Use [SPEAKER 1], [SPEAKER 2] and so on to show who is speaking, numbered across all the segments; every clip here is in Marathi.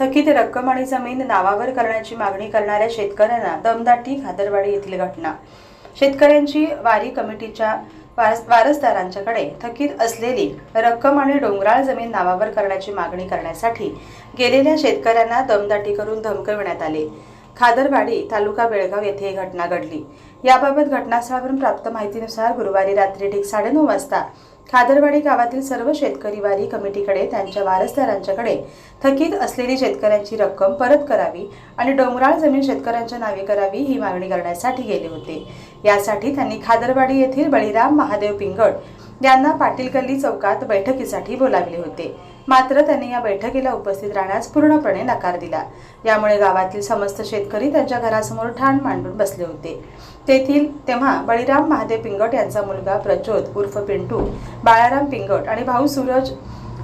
[SPEAKER 1] थकीत रक्कम आणि जमीन नावावर करण्याची मागणी करणाऱ्या शेतकऱ्यांना दमदाटी खादरवाडी येथील घटना. शेतकऱ्यांची वारी कमिटीच्या वारस वारसदारांच्याकडे थकीत असलेली रक्कम आणि डोंगराळ जमीन नावावर करण्याची मागणी करण्यासाठी गेलेल्या शेतकऱ्यांना दमदाटी करून धमकविण्यात आले. खादरवाडी तालुका बेळगाव येथे ही घटना घडली. याबाबत घटनास्थळावरून प्राप्त माहितीनुसार गुरुवारी रात्री ठीक साडेनऊ वाजता खादरवाडी गावातील सर्व शेतकरी वारी कमिटीकडे त्यांच्या वारसदारांच्याकडे थकीत असलेली शेतकऱ्यांची रक्कम परत करावी आणि डोंगराळ जमीन शेतकऱ्यांच्या नावे करावी ही मागणी करण्यासाठी गेले होते. यासाठी त्यांनी खादरवाडी येथील बळीराम महादेव पिंगड यांना पाटील गल्ली चौकात बैठकीसाठी बोलावले होते. मात्र त्यांनी या बैठकीला उपस्थित राहण्यास पूर्णपणे नकार दिला. यामुळे गावातील समस्त शेतकरी त्यांच्या घरासमोर ठाण मांडून बसले होते. तेथील तेव्हा बळीराम महादेव पिंगट यांचा मुलगा प्रचोद उर्फ पिंटू बाळाराम पिंगट आणि भाऊ सूरज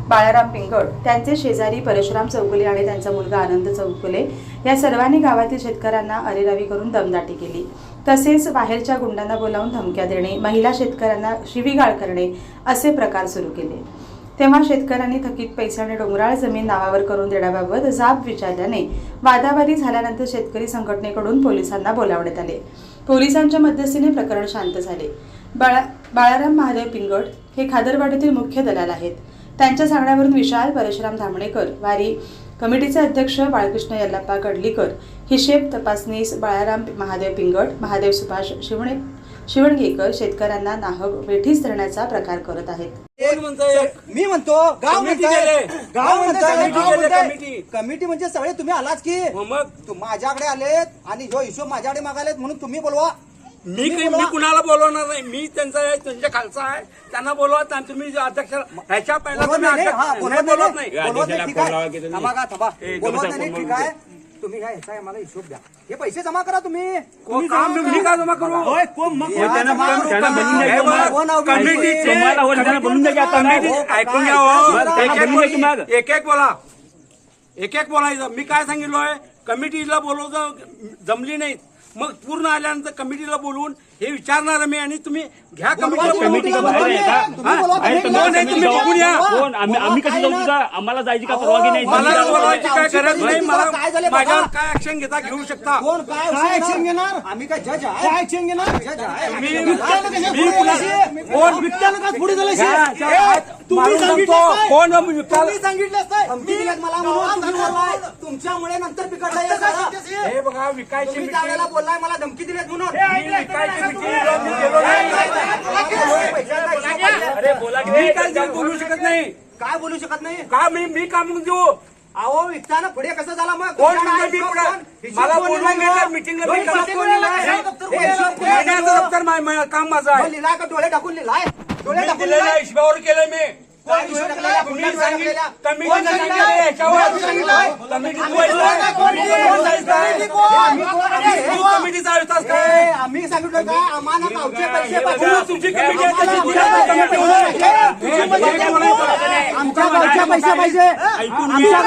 [SPEAKER 1] बाळाराम पिंगट त्यांचे शेजारी परशुराम चौगुले आणि त्यांचा मुलगा आनंद चौगुले या सर्वांनी गावातील शेतकऱ्यांना अरेरावी करून दमदाटी केली. तसेच बाहेरच्या गुंडांना बोलावून धमक्या देणे महिला शेतकऱ्यांना शिवीगाळ करणे असे प्रकार सुरू केले. तेव्हा शेतकऱ्यांनी थकीत पैसे आणि डोंगराळ जमीन नावावर करून देण्याबाबत जाब विचारल्याने वादावादी झाल्यानंतर शेतकरी संघटनेकडून पोलिसांना बोलावण्यात आले. पोलिसांच्या मध्यस्थीने प्रकरण शांत झाले. बाळा बाळाराम महादेव पिंगट हे खादरवाडीतील मुख्य दलाल आहेत. त्यांच्या सांगण्यावरून विशाल परशुराम धामणेकर वारी कमिटीचे अध्यक्ष बाळकृष्ण यल्लाप्पा हिशेब तपासनीस बाळाराम महादेव पिंगट महादेव सुभाष शिवणे शिवणगेकर शेतकऱ्यांना नाहक वेठीस धरण्याचा प्रकार करत आहेत
[SPEAKER 2] कोण म्हणतंय?
[SPEAKER 3] मी म्हणतो गाव म्हणताय. गाव म्हणताय
[SPEAKER 2] कमिटी
[SPEAKER 3] गाव
[SPEAKER 2] गेले,
[SPEAKER 3] म्हणताय.
[SPEAKER 2] कमिटी.
[SPEAKER 3] कमिटी म्हणजे सगळे तुम्ही आलाच की
[SPEAKER 2] मग मग
[SPEAKER 3] तू माझ्याकडे आलेत आणि जो हिशोब माझ्याकडे मागायलेत म्हणून तुम्ही बोलवा
[SPEAKER 2] मी मी. कुणाला बोलवणार नाही मी त्यांचा आहे त्यांच्या खालचा आहे त्यांना बोलवा तुम्ही अध्यक्ष ह्याच्या पहिला
[SPEAKER 3] बोलवत
[SPEAKER 2] तुम्ही
[SPEAKER 3] नाही, हा, बोलवत नाही.
[SPEAKER 2] नाही
[SPEAKER 3] बोलवत नाही, ठीक आहे
[SPEAKER 4] तुम्ही.
[SPEAKER 3] काय ह्याचा मला हिशोब द्या हे पैसे जमा करा तुम्ही
[SPEAKER 2] को-
[SPEAKER 3] जमा करा.
[SPEAKER 2] का जमा करू
[SPEAKER 3] होय, कोण मग
[SPEAKER 4] होय, त्यांना
[SPEAKER 3] जमा
[SPEAKER 4] पण-
[SPEAKER 3] करू,
[SPEAKER 4] त्यांना
[SPEAKER 3] कमा.
[SPEAKER 4] बनवून द्या
[SPEAKER 2] हे
[SPEAKER 4] की
[SPEAKER 2] बघा,
[SPEAKER 4] मग.
[SPEAKER 3] कोण नाव घेऊन
[SPEAKER 2] कमिटीचे-
[SPEAKER 3] येतोय?
[SPEAKER 4] तुम्हाला त्यांना बनवून द्या की आता.
[SPEAKER 2] कमिटी ऐकून
[SPEAKER 3] काय?
[SPEAKER 2] घ्या हो.
[SPEAKER 3] बरं,
[SPEAKER 2] एक- एक बोल-. एक एक बोला एक एक बोलायचं मी काय सांगितलोय कमिटीला बोलवलं जमली नाही मग पूर्ण आल्यानंतर कमिटीला बोलवून हे विचारणार मी आणि तुम्ही घ्या कमिटीला
[SPEAKER 3] बोलवा,
[SPEAKER 4] कमिटी का
[SPEAKER 3] बोलवा,
[SPEAKER 4] बाहेर आहे का?
[SPEAKER 3] तुम्ही बोलवा,
[SPEAKER 4] आहे
[SPEAKER 3] तुम्ही
[SPEAKER 4] तुम्ही-
[SPEAKER 3] बोलवा,
[SPEAKER 2] नाही, तुम्ही
[SPEAKER 4] जाऊ-
[SPEAKER 2] बघून या.
[SPEAKER 4] कोण आम्ही आम्ही कशी जाऊ तुझा आम्हाला जायची का परवानगी नाही
[SPEAKER 2] मला
[SPEAKER 3] बोलवा,
[SPEAKER 2] बोलवायची काय गरज नाही मला
[SPEAKER 3] काय झाले.
[SPEAKER 2] माझ्यावर काय ऍक्शन घेता घेऊ शकता
[SPEAKER 3] कोण काय
[SPEAKER 5] काय action घेणार?
[SPEAKER 3] आम्ही काय जज आहे
[SPEAKER 5] काय action घेणार?
[SPEAKER 3] जज आहे
[SPEAKER 2] मी मी
[SPEAKER 5] पुढे
[SPEAKER 2] कुणा-
[SPEAKER 5] का पुढे?
[SPEAKER 2] घ्या, मारून सांगतो. कोण
[SPEAKER 5] तुम्ही सांगितलं
[SPEAKER 3] दिल्यात मला म्हणून तुम्ही बोललाय तुमच्यामुळे नंतर बिघडला हे.
[SPEAKER 2] हे बघा विकायची
[SPEAKER 3] तुम्ही बोललाय मला धमकी दिल्यात म्हणून
[SPEAKER 2] मी.
[SPEAKER 4] अरे बोला
[SPEAKER 2] काय ते बोलू शकत नाही.
[SPEAKER 3] काय बोलू शकत नाही?
[SPEAKER 2] का मी मी का म्हणून देऊ?
[SPEAKER 3] अहो विकताना पुढे कसं झाला मग?
[SPEAKER 2] कोण मी पुढे? मला बोलवून
[SPEAKER 3] मग?
[SPEAKER 2] मिटिंगला मी
[SPEAKER 3] कोण दप्तर
[SPEAKER 2] काम माझं आहे.
[SPEAKER 3] लिहिलाय का? डोळे टाकून लिहिलाय? डोळे टाकून
[SPEAKER 2] हिशोबावर केलंय मी.
[SPEAKER 3] आम्ही
[SPEAKER 2] सांगितलं?
[SPEAKER 3] का? आम्हाला गावचे पैसे
[SPEAKER 2] कमिटी.
[SPEAKER 3] आमच्या पाहिजे. आमच्या
[SPEAKER 2] घे.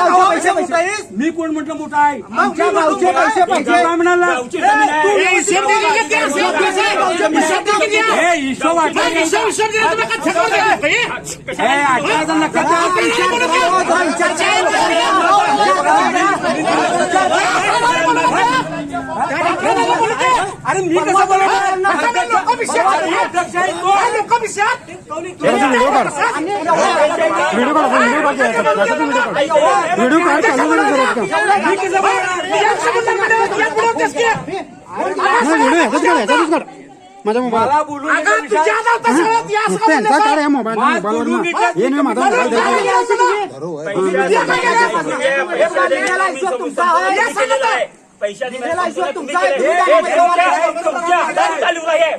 [SPEAKER 3] गावचे पैसे पाहिजे.
[SPEAKER 2] मी कोण म्हटलं मोठा आहे?
[SPEAKER 3] आमच्या गावचे पैसे पाहिजे.
[SPEAKER 2] काय म्हणाला अरे मी कसं बोलणार
[SPEAKER 5] लोक विषयात आहे.
[SPEAKER 6] माझ्या मोबाईल
[SPEAKER 2] मला
[SPEAKER 5] अगं, तुझ्या या
[SPEAKER 6] त्यांचा काढ या
[SPEAKER 2] मला
[SPEAKER 6] मोबाईलवर ना. हे नाही माझा द्या.
[SPEAKER 4] पैशाची.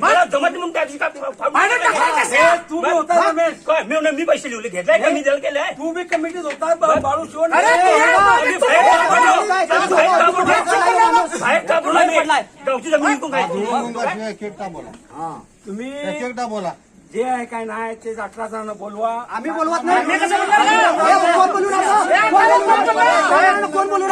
[SPEAKER 4] मला जमत म्हणून त्या दिवशी मी पैसे लिहिले घेतलाय का मी जल केलंय?
[SPEAKER 2] तू बी कमिटीत होता ब- बाळू शिवण
[SPEAKER 5] अरे, तू ये.
[SPEAKER 4] आम्ही बाहेर का पडलो?
[SPEAKER 3] काय काय
[SPEAKER 4] आम्ही बाहेर का पडलो?
[SPEAKER 3] काय
[SPEAKER 4] बाहेर का पडलो आम्ही? गावची जमीन विकून काय
[SPEAKER 2] तुम्ही
[SPEAKER 6] एकटा बोला.
[SPEAKER 2] जे आहे काय नाही ते अठरा जण बोलवा.
[SPEAKER 3] आम्ही बोलवत नाही. हे, कोण बोलू. कोण बोलू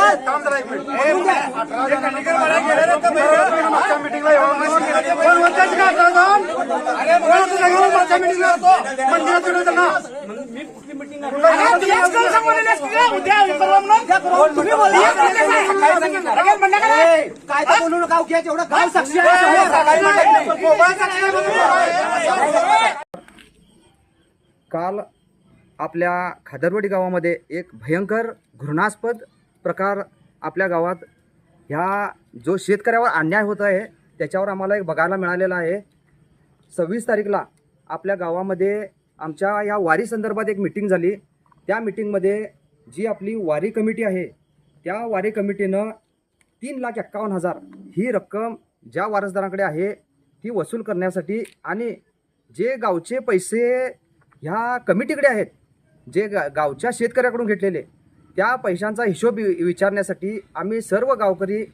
[SPEAKER 2] मी कुठली मिटिंग
[SPEAKER 3] काय तर बोलू नका एवढं गाव साक्षी आहे
[SPEAKER 7] काल आपल्या खादरवाडी गावामध्ये एक भयंकर घृणास्पद प्रकार आपल्या गावात ह्या जो शेतकऱ्यावर अन्याय होत आहे त्याच्यावर आम्हाला एक बघायला मिळालेला आहे सव्वीस तारीखला आपल्या गावामध्ये आमच्या या वारी संदर्भात एक मिटिंग झाली त्या मिटिंगमध्ये जी आपली वारी कमिटी आहे त्या वारी कमिटीनं तीन लाख एक्कावन्न हजार. ही रक्कम ज्या वारसदारांकडे आहे ती वसूल करण्यासाठी आणि जे गावचे पैसे ह्या कमिटीकडे आहेत जे गा गावच्या शेतकऱ्याकडून घेतलेले त्या पैशांचा हिशोब वि- विचारण्यासाठी आम्ही सर्व गावकरी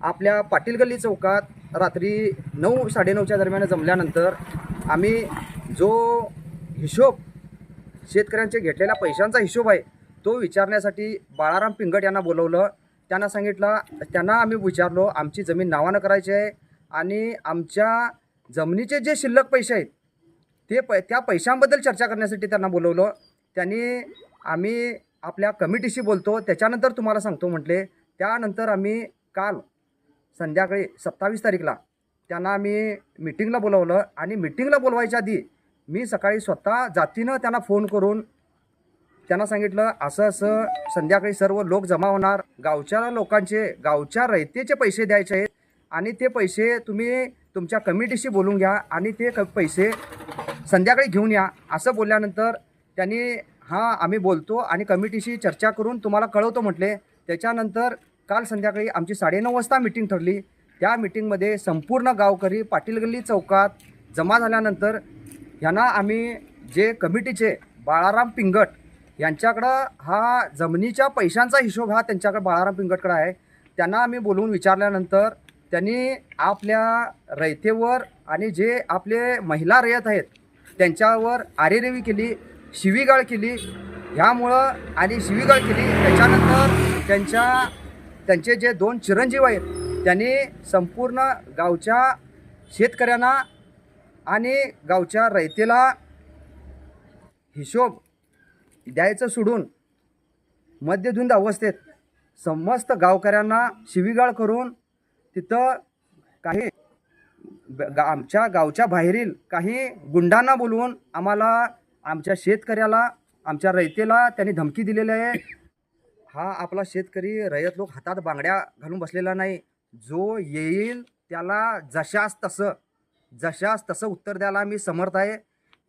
[SPEAKER 7] आपल्या पाटील गल्ली चौकात रात्री नऊ साडेनऊच्या दरम्यान जमल्यानंतर आम्ही जो हिशोब शेतकऱ्यांचे घेतलेल्या पैशांचा हिशोब आहे तो विचारण्यासाठी बाळाराम पिंगट यांना बोलवलं. त्यांना सांगितलं त्यांना आम्ही विचारलो आमची जमीन नावानं करायची आहे आणि आमच्या जमिनीचे जे शिल्लक पैसे आहेत ते प त्या पैशांबद्दल चर्चा करण्यासाठी त्यांना बोलवलं. त्यांनी आम्ही आपल्या कमिटीशी बोलतो त्याच्यानंतर तुम्हाला सांगतो म्हटले. त्यानंतर आम्ही काल संध्याकाळी सत्तावीस तारीखला त्यांना आम्ही मिटिंगला बोलवलं आणि मिटिंगला बोलवायच्या आधी मी सकाळी स्वतः जातीनं त्यांना फोन करून त्यांना सांगितलं असं असं संध्याकाळी सर्व लोक जमा होणार. गावच्या लोकांचे गावच्या रयतेचे पैसे द्यायचे आहेत. आणि ते पैसे तुम्ही तुमच्या कमिटीशी बोलून घ्या आणि ते क पैसे संध्याकाळी घेऊन या. असं बोलल्यानंतर त्यांनी हां आम्ही बोलतो आणि कमिटीशी चर्चा करून तुम्हाला कळवतो म्हटले. त्याच्यानंतर काल संध्याकाळी आमची साडेनऊ वाजता मिटिंग ठरली. त्या मिटिंगमध्ये संपूर्ण गावकरी पाटील गल्ली चौकात जमा झाल्यानंतर ह्यांना आम्ही जे कमिटीचे बाळाराम पिंगट यांच्याकडं हा जमिनीच्या पैशांचा हिशोब हा त्यांच्याकडे बाळाराम पिंगटकडं आहे. त्यांना आम्ही बोलवून विचारल्यानंतर त्यांनी आपल्या रयतेवर आणि जे आपले महिला रयत आहेत त्यांच्यावर आरेरेवी केली शिवीगाळ केली. ह्यामुळं आणि शिवीगाळ केली त्याच्यानंतर त्यांच्या त्यांचे जे दोन चिरंजीव आहेत त्यांनी संपूर्ण गावच्या शेतकऱ्यांना आणि गावच्या रयतेला हिशोब द्यायचं सोडून मध्यधुंद अवस्थेत समस्त गावकऱ्यांना शिवीगाळ करून तिथं काही गा आमच्या गावच्या बाहेरील काही गुंडांना बोलवून आम्हाला आमच्या शेतकऱ्याला आमच्या रयतेला त्यांनी धमकी दिलेली आहे. हा आपला शेतकरी रयत लोक हातात बांगड्या घालून बसलेला नाही. जो येईल त्याला जशास तसं जशास तसं उत्तर द्यायला मी समर्थ आहे.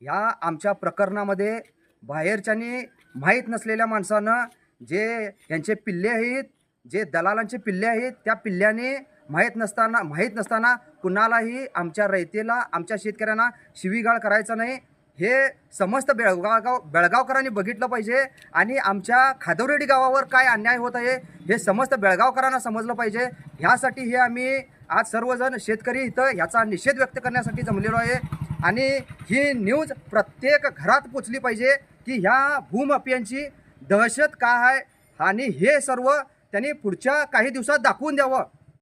[SPEAKER 7] ह्या आमच्या प्रकरणामध्ये बाहेरच्यानी माहीत नसलेल्या माणसानं जे यांचे पिल्ले आहेत जे दलालांचे पिल्ले आहेत त्या पिल्ल्याने माहीत नसताना माहीत नसताना कुणालाही आमच्या रयतेला आमच्या शेतकऱ्यांना शिवीगाळ करायचा नाही. हे समस्त बेळगाव बेळगावकरांनी बघितलं पाहिजे. आणि आमच्या खादवरेडी गावावर काय अन्याय होत आहे हे समस्त बेळगावकरांना समजलं पाहिजे. ह्यासाठी हे आम्ही आज सर्वजण शेतकरी इथं ह्याचा निषेध व्यक्त करण्यासाठी जमलेलो आहे. आणि ही न्यूज प्रत्येक घरात पोचली पाहिजे की ह्या भूमाफियांची दहशत का आहे? आणि हे सर्व त्यांनी पुढच्या काही दिवसात दाखवून द्यावं.